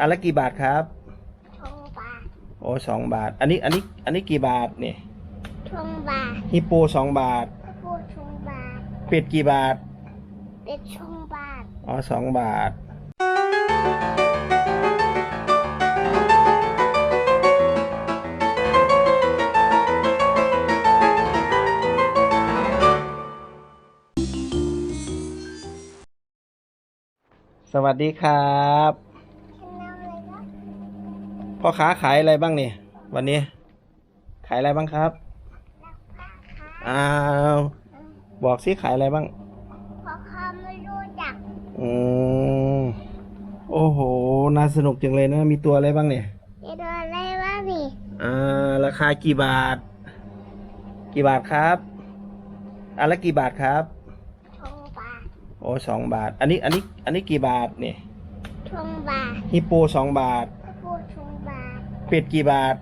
อันละกี่บาทครับทงบาทโอ้สองบาท อันนี้อันนี้อันนี้กี่บาทเนี่ยทงบาทฮิปโปสองบาท พูดทงบาท เป็ดกี่บาท เป็ดทงบาท อ๋อสองบาท สวัสดีครับ ฉันเอาเลยครับ พ่อค้าขายอะไรบ้างเนี่ยวันนี้ ขายอะไรบ้างครับรักผ้าค่ะอ้าวบอกสิขายอะไรบ้างเพราะเขาไม่รู้จักอืมโอ้โหน่าสนุกจังเลยนะ มีตัวอะไรบ้างเนี่ยจะโดนอะไรวะนี่อ่าราคากี่บาท กี่บาทครับอันละกี่บาทครับทงบาทโอ้สองบาท อันนี้อันนี้อันนี้กี่บาทเนี่ยทงบาทฮิปโปสองบาทพูดทงบาท เป็ดกี่บาท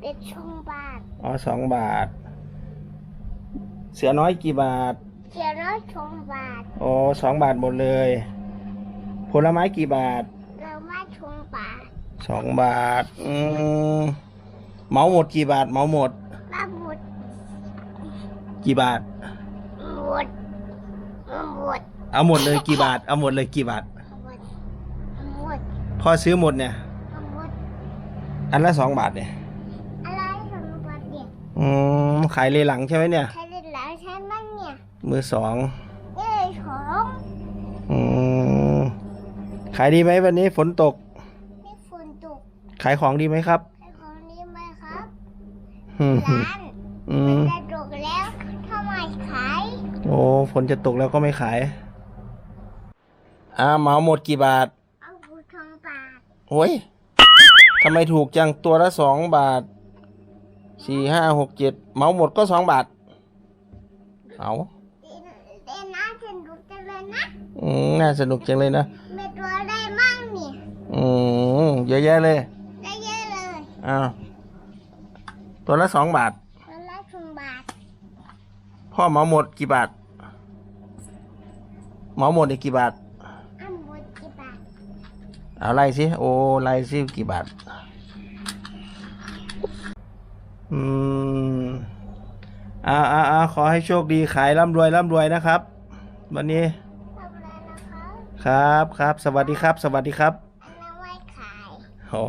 เป็ดทงบาท อ๋อสองบาท เสือน้อยกี่บาทเจียร้อยทงบาทโอ้สองบาทหมดเลย ผลไม้กี่บาทเราไม่ทงบาทสองบาท อืมเหมาหมดกี่บาทเหมาหมดบ้าหมด กี่บาท หมด หมด เอาหมดเลยกี่บาท เอาหมดเลยกี่บาท หมดหมดพอซื้อหมดเนี่ยหมด อันละสองบาทเนี่ยอะไรทงบาทเนี่ยอืมขายเลยหลังใช่ไหมเนี่ยใครเล่นหลังใช่ไหมเนี่ยมือสองเอ้ยของอืมขายดีไหมวันนี้ฝนตก นี่ฝนตกขายของดีไหมครับใครของนี้ไหมครับอืมร้านอืมันมจะตกแล้วทำไมขายโอ้ฝนจะตกแล้วก็ไม่ขายอ่าเหมาหมดกี่บาทเอาบูทองบาทโอ้ย ทำไมถูกจังตัวละสองบาทสี่ห้าหกเจ็ดเหมาหมดก็สองบาท เอาเต้นน้ำสนุกจังเลยนะอืมน่าสนุกจังเลยนะมีตัวอะไรมั่งเนี่ยอืมเยอะแยะเลยได้เยอะเลยอ้าวตัวละสองบาท ตัวละทองบาท พ่อเหมาหมดกี่บาทเหมาหมดอีกกี่บาทอันบูกี่บาท เอาไล่สิโอ้ไล่สิกี่บาทอืมอ่าอ่าอ่าขอให้โชคดีขายร่ำรวยร่ำรวยนะครับ วันนี้ทำอะไรนะคะครับครับสวัสดีครับ สวัสดีครับอันนั้นไว้ขายโอ้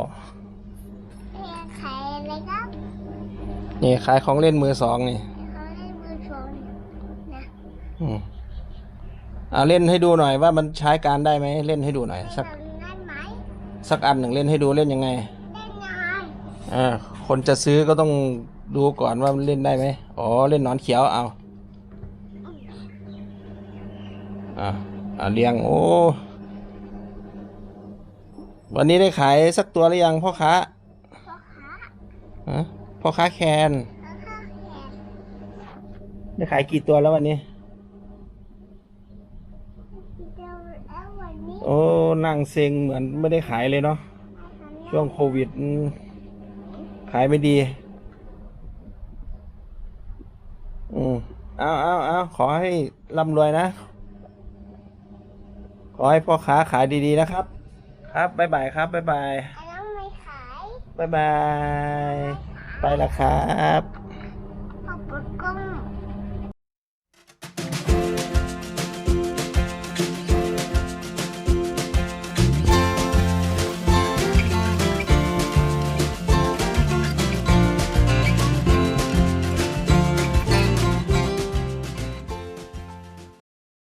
เอ้ยขายอะไรครับนี่ขายของเล่นมือสองนี่เขาเล่นมือชนนะอืมเอาเล่นให้ดูหน่อยว่ามันใช้การได้ไหมเล่นให้ดูหน่อยสักทำได้ไหม สักอันหนึ่งเล่นให้ดูเล่นยังไงเล่นยังไงอ่าคนจะซื้อก็ต้องดูก่อนว่ามันเล่นได้ไหมอ๋อเล่นหนอนเขียวเอาอ่าอ่าเลี้ยงโอ้วันนี้ได้ขายสักตัวหรือยังพ่อค้าพ่อค้าฮะพ่อค้าแคนพ่อค้าแขกได้ขายกี่ตัวแล้ววันนี้ เดี๋ยวแล้ววันนี้ โอ้นั่งเซ็งเหมือนไม่ได้ขายเลยเนาะช่วงโควิดอืมขายไม่ดี อืมเอาเอาเอาขอให้ร่ำรวยนะ ขอให้พ่อค้าขายดีๆนะครับ ครับบ๊ายบายครับบ๊ายบายอันนั้นไม่ขายบ๊ายบาย ไปละครับ